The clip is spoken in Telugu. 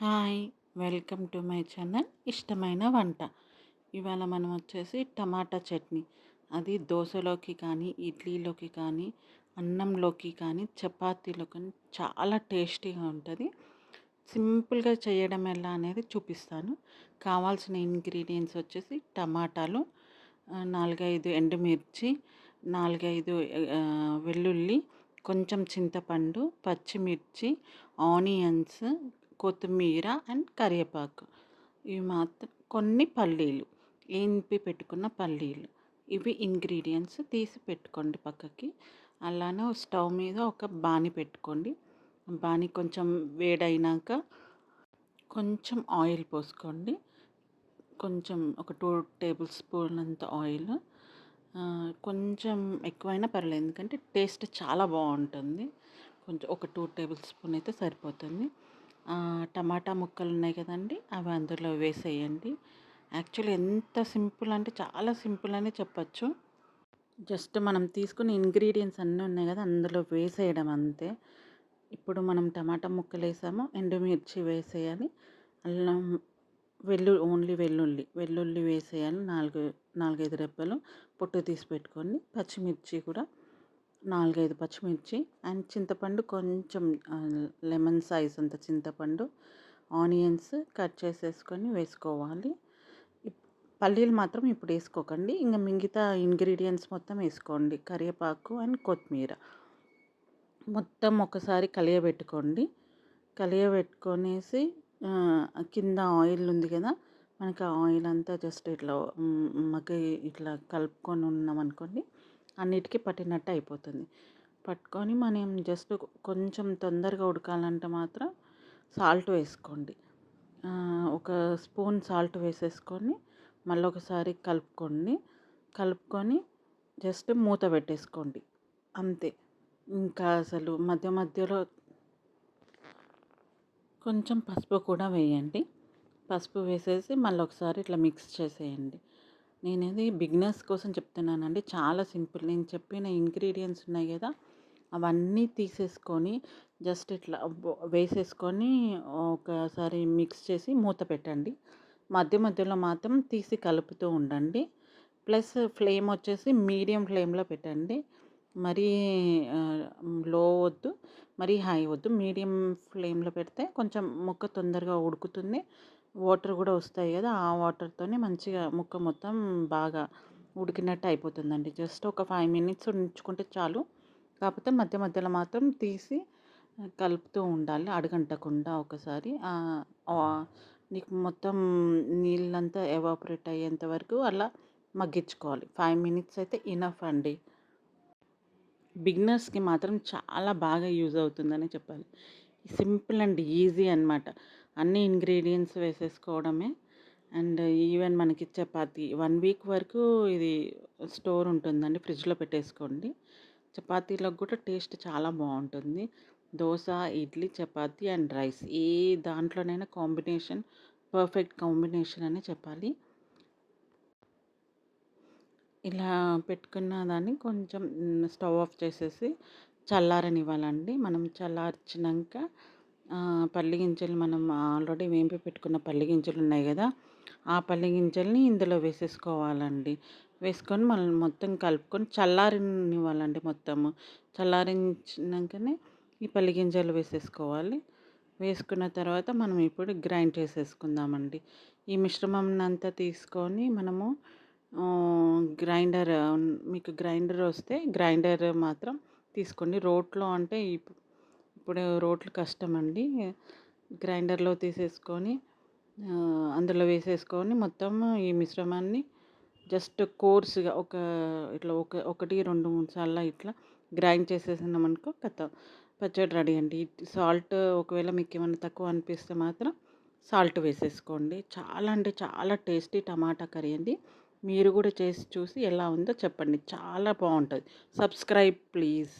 Hi welcome to my channel ఇష్టమైన వంట. ఇవాళ మనం వచ్చేసి టమాటా చట్నీ. అది దోశలోకి కానీ ఇడ్లీలోకి కానీ అన్నంలోకి కానీ చపాతీలో కానీ చాలా టేస్టీగా ఉంటుంది. సింపుల్గా చేయడం ఎలా అనేది చూపిస్తాను. కావాల్సిన ఇంగ్రీడియంట్స్ వచ్చేసి టమాటాలు నాలుగైదు ఎండుమిర్చి నాలుగైదు వెల్లుల్లి కొంచెం చింతపండు పచ్చిమిర్చి ఆనియన్స్ కొత్తిమీర అండ్ కరివేపాకు. ఇవి మాత్రం కొన్ని పల్లీలు ఏంపి పెట్టుకున్న పల్లీలు. ఇవి ఇంగ్రీడియంట్స్ తీసి పెట్టుకోండి పక్కకి. అలానే స్టవ్ మీద ఒక బాణి పెట్టుకోండి. బాణి కొంచెం వేడైనాక కొంచెం ఆయిల్ పోసుకోండి. కొంచెం ఒక టూ టేబుల్ స్పూన్ అంత ఆయిల్ కొంచెం ఎక్కువైనా పర్లేదు ఎందుకంటే టేస్ట్ చాలా బాగుంటుంది. కొంచెం ఒక టూ టేబుల్ స్పూన్ అయితే సరిపోతుంది. టమాటా ముక్కలు ఉన్నాయి కదండి అవి అందులో వేసేయండి. యాక్చువల్లీ ఎంత సింపుల్ అంటే చాలా సింపుల్ అని చెప్పచ్చు. జస్ట్ మనం తీసుకున్న ఇంగ్రీడియంట్స్ అన్నీ ఉన్నాయి కదా అందులో వేసేయడం అంతే. ఇప్పుడు మనం టమాటా ముక్కలు వేసాము ఎండుమిర్చి వేసేయాలి అల్లం వెల్లు ఓన్లీ వెల్లుల్లి వెల్లుల్లి వేసేయాలి నాలుగు నాలుగైదు రెబ్బలు పొట్టు తీసి పెట్టుకొని పచ్చిమిర్చి కూడా నాలుగైదు పచ్చిమిర్చి అండ్ చింతపండు కొంచెం లెమన్ సైజ్ అంత చింతపండు ఆనియన్స్ కట్ చేసేసుకొని వేసుకోవాలి. పల్లీలు మాత్రం ఇప్పుడు వేసుకోకండి. ఇంకా మిగతా ఇంగ్రీడియంట్స్ మొత్తం వేసుకోండి. కరివేపాకు అండ్ కొత్తిమీర. మొత్తం ఒకసారి కలియబెట్టుకోండి. కలియబెట్టుకొనేసి కింద ఆయిల్ ఉంది కదా మనకి ఆయిల్ అంతా జస్ట్ ఇట్లా మగ్గ ఇట్లా కలుపుకొని ఉన్నాం అనుకోండి అన్నిటికీ పట్టినట్టు అయిపోతుంది. పట్టుకొని మనం జస్ట్ కొంచెం తొందరగా ఉడకాలంటే మాత్రం సాల్ట్ వేసుకోండి. ఒక స్పూన్ సాల్ట్ వేసేసుకొని మళ్ళీ ఒకసారి కలుపుకోండి. కలుపుకొని జస్ట్ మూత పెట్టేసుకోండి. అంతే. ఇంకా అసలు మధ్య మధ్యలో కొంచెం పసుపు కూడా వేయండి. పసుపు వేసేసి మళ్ళీ ఒకసారి ఇట్లా మిక్స్ చేసేయండి. నేనేది ఇది బిగినర్స్ కోసం చెప్తున్నానండి. చాలా సింపుల్. నేను చెప్పిన ఇంగ్రీడియంట్స్ ఉన్నాయి కదా అవన్నీ తీసేసుకొని జస్ట్ ఇట్లా వేసేసుకొని ఒకసారి మిక్స్ చేసి మూత పెట్టండి. మధ్య మధ్యలో మాత్రం తీసి కలుపుతూ ఉండండి. ప్లస్ ఫ్లేమ్ వచ్చేసి మీడియం ఫ్లేమ్లో పెట్టండి. మరీ లో వద్దు మరీ హై వద్దు. మీడియం ఫ్లేమ్లో పెడితే కొంచెం ముక్క తొందరగా ఉడుకుతుంది. వాటర్ కూడా వస్తాయి కదా! ఆ వాటర్తోనే మంచిగా ముక్క మొత్తం బాగా ఉడికినట్టు అయిపోతుందండి. జస్ట్ ఒక ఫైవ్ మినిట్స్ ఉంచుకుంటే చాలు. కాకపోతే మధ్య మధ్యలో మాత్రం తీసి కలుపుతూ ఉండాలి. అడగంటకుండా ఒకసారి. నీకు మొత్తం నీళ్ళంతా ఎవాపరేట్ అయ్యేంత వరకు అలా మగ్గించుకోవాలి. ఫైవ్ మినిట్స్ అయితే ఇనఫ్ అండి. బిగినర్స్కి మాత్రం చాలా బాగా యూజ్ అవుతుందని చెప్పాలి. సింపుల్ అండ్ ఈజీ అనమాట అన్ని ఇంగ్రీడియంట్స్ వేసేసుకోవడమే. అండ్ ఈవెన్ మనకి చపాతి వన్ వీక్ వరకు ఇది స్టోర్ ఉంటుందండి ఫ్రిడ్జ్లో పెట్టేసుకోండి. చపాతీలకు కూడా టేస్ట్ చాలా బాగుంటుంది. దోశ ఇడ్లీ చపాతి అండ్ రైస్ ఏ దాంట్లోనైనా కాంబినేషన్ పర్ఫెక్ట్ కాంబినేషన్ అని చెప్పాలి. ఇలా పెట్టుకున్న దాన్ని కొంచెం స్టవ్ ఆఫ్ చేసేసి చల్లారనివ్వాలండి. మనం చల్లార్చినాక పల్లి గింజలు మనం ఆల్రెడీ వేంపి పెట్టుకున్న పల్లి గింజలు ఉన్నాయి కదా ఆ పల్లి గింజల్ని ఇందులో వేసేసుకోవాలండి. వేసుకొని మనం మొత్తం కలుపుకొని చల్లారనివ్వాలండి మొత్తము. చల్లారించినాకనే ఈ పల్లి గింజలు వేసేసుకోవాలి. వేసుకున్న తర్వాత మనం ఇప్పుడు గ్రైండ్ చేసేసుకుందామండి. ఈ మిశ్రమం అంతా తీసుకొని మనము గ్రైండర్ మీకు గ్రైండర్ వస్తే గ్రైండర్ మాత్రం తీసుకోండి. రోట్లో అంటే ఇప్పుడు రోట్లు కష్టం అండి గ్రైండర్లో తీసేసుకొని అందులో వేసేసుకొని మొత్తం ఈ మిశ్రమాన్ని జస్ట్ కోర్స్గా ఒక ఇట్లా ఒక ఒకటి రెండు మూడు సార్లు ఇట్లా గ్రైండ్ చేసేసినామనుకో కథ. పచ్చడి రెడీ అండి. సాల్ట్ ఒకవేళ మీకు ఏమైనా తక్కువ అనిపిస్తే మాత్రం సాల్ట్ వేసేసుకోండి. చాలా అంటే చాలా టేస్టీ టమాటా కర్రీ అండి. మీరు కూడా చేసి చూసి ఎలా ఉందో చెప్పండి. చాలా బాగుంటుంది. Subscribe please.